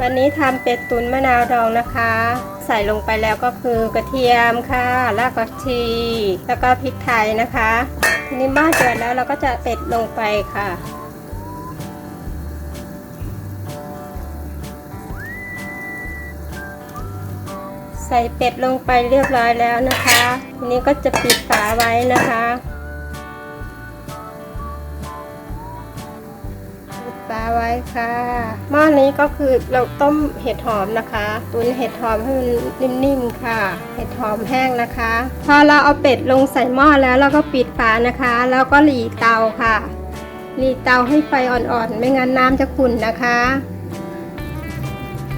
วันนี้ทำเป็ดตุ๋นมะนาวดองนะคะ ใส่ลงไปแล้วก็คือกระเทียมค่ะรากผักชี แล้วก็พริกไทยนะคะ ทีนี้บ้าเดือดแล้วเราก็จะเป็ดลงไปค่ะ ใส่เป็ดลงไปเรียบร้อยแล้วนะคะ ทีนี้ก็จะปิดฝาไว้นะคะ ค่ะหม้อนี้ก็คือเราต้มเห็ดหอมนะคะ ตุนเห็ดหอมให้มันนิ่มๆค่ะ เห็ดหอมแห้งนะคะ พอเราเอาเป็ดลงใส่หม้อแล้วเราก็ปิดฝานะคะ แล้วก็หลีเตาค่ะ หลีเตาให้ไฟอ่อนๆ ไม่งั้นน้ำจะขุ่นนะคะ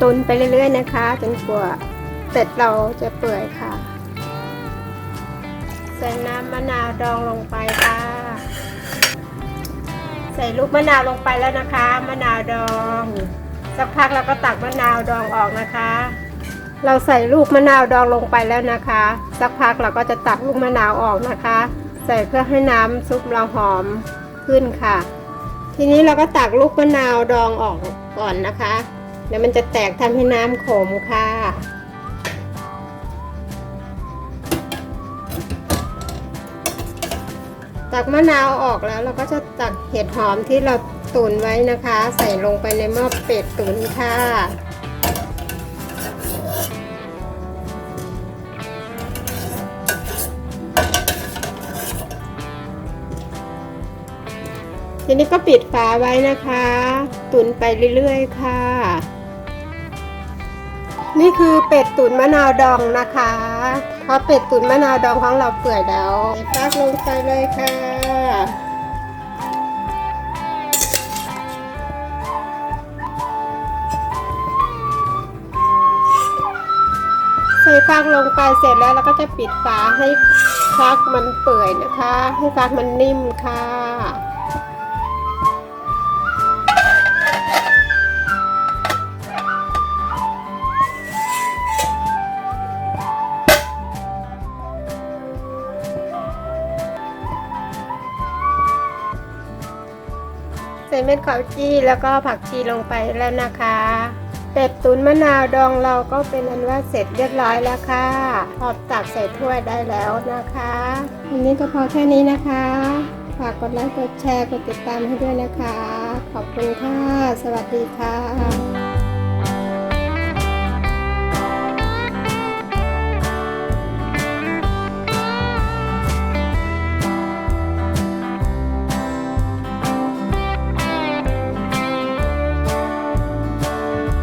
ตุนไปเรื่อยๆนะคะ จนกว่าเป็ดเราจะเปื่อยค่ะ ใส่น้ำมะนาวดองลงไปค่ะ ใส่ลูกมะนาวลงไปแล้วนะคะ มะนาวดอง สักพักเราก็ตักมะนาวดองออกนะคะ เราใส่ลูกมะนาวดองลงไปแล้วนะคะ สักพักเราก็จะตักลูกมะนาวออกนะคะ ใส่เพื่อให้น้ำซุปเราหอมขึ้นค่ะ ทีนี้เราก็ตักลูกมะนาวดองออกก่อนนะคะ เดี๋ยวมันจะแตกทำให้น้ำขมค่ะ ตักมะนาวออกแล้วเราก็จะตักเห็ดหอมที่เราตุ๋นไว้นะคะ ใส่ลงไปในหม้อเป็ดตุ๋นค่ะทีนี้ก็ปิดฝาไว้นะคะ ตุ๋นไปเรื่อยๆค่ะ นี่คือเป็ดตุ๋นมะนาวดองนะคะพอเป็ดตุ๋นมะนาวดองของเราเปื่อยแล้วใส่ฟักลงไปเลยค่ะ ใส่ฟักลงไปเสร็จแล้วเราก็จะปิดฝาให้ฟักมันเปื่อยนะคะ ให้ฟักมันนิ่มค่ะ ส่เม็ดข้าวจี้แล้วก็ผักชีลงไปแล้วนะคะ เป็ดตุ๋นมะนาวดองเราก็เป็นอันว่าเสร็จเรียบร้อยแล้วค่ะพร้อมตักใส่ถ้วยได้แล้วนะคะวันนี้ก็พอแค่นี้นะคะ ฝากกดไลค์กดแชร์กดติดตามให้ด้วยนะคะ ขอบคุณค่ะ สวัสดีค่ะ